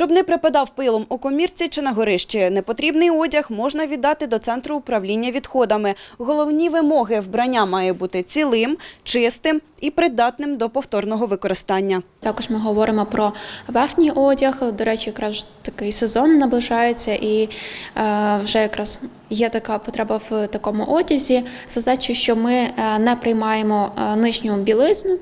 Щоб не припадав пилом у комірці чи на горищі, непотрібний одяг можна віддати до центру управління відходами. Головні вимоги вбрання має бути цілим, чистим і придатним до повторного використання. Також ми говоримо про верхній одяг. До речі, якраз такий сезон наближається, і е, вже якраз є така потреба в такому одязі. Задачу, що ми е, не приймаємо е, нижню білизну.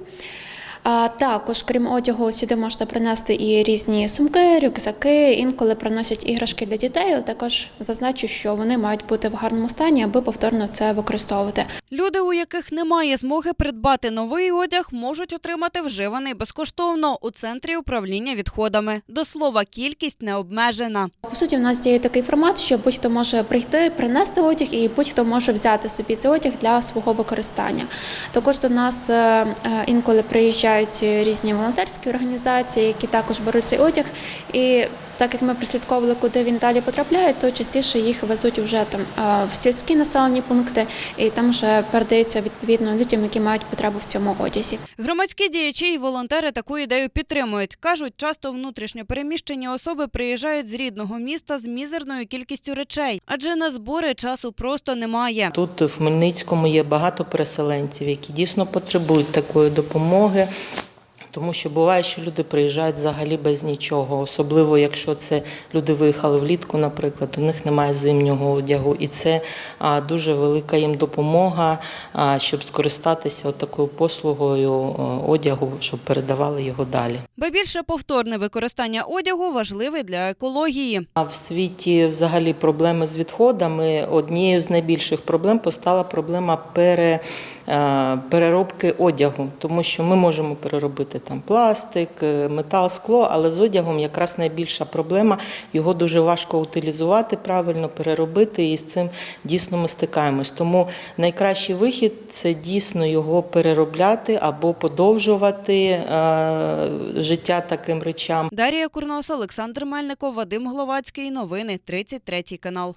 А також, крім одягу, сюди можна принести і різні сумки, рюкзаки. Інколи приносять іграшки для дітей. але Також зазначу, що вони мають бути в гарному стані, аби повторно це використовувати. Люди, у яких немає змоги придбати новий одяг, можуть отримати вживаний безкоштовно у центрі управління відходами. До слова, кількість не обмежена. По суті, в нас діє такий формат, що будь-хто може прийти, принести одяг, і будь-хто може взяти собі цей одяг для свого використання. Також до нас е, е, інколи приїжджають різні волонтерські організації, які також беруть цей одяг. І так як ми прослідковували, куди він далі потрапляє, то частіше їх везуть вже там е, в сільські населені пункти, і там вже передається відповідно людям, які мають потребу в цьому одязі. Громадські діячі і волонтери таку ідею підтримують. Кажуть, часто внутрішньо переміщені особи приїжджають з рідного міста з мізерною кількістю речей, адже на збори часу просто немає. Тут в Хмельницькому є багато переселенців, які дійсно потребують такої допомоги. Тому що буває, що люди приїжджають взагалі без нічого, особливо якщо це люди виїхали влітку, наприклад, у них немає зимнього одягу, і це дуже велика їм допомога, щоб скористатися такою послугою одягу, щоб передавали його далі. Ба більше повторне використання одягу важливе для екології. А в світі взагалі проблеми з відходами. Однією з найбільших проблем постала проблема пере, переробки одягу, тому що ми можемо переробити там пластик, е, метал, скло, але з одягом якраз найбільша проблема. Його дуже важко утилізувати, правильно переробити, і з цим дійсно ми стикаємось. Тому найкращий вихід це дійсно його переробляти або подовжувати е, життя таким речам. Дарія Курнос, Олександр Мельников, Вадим Гловацький. Новини 33 канал.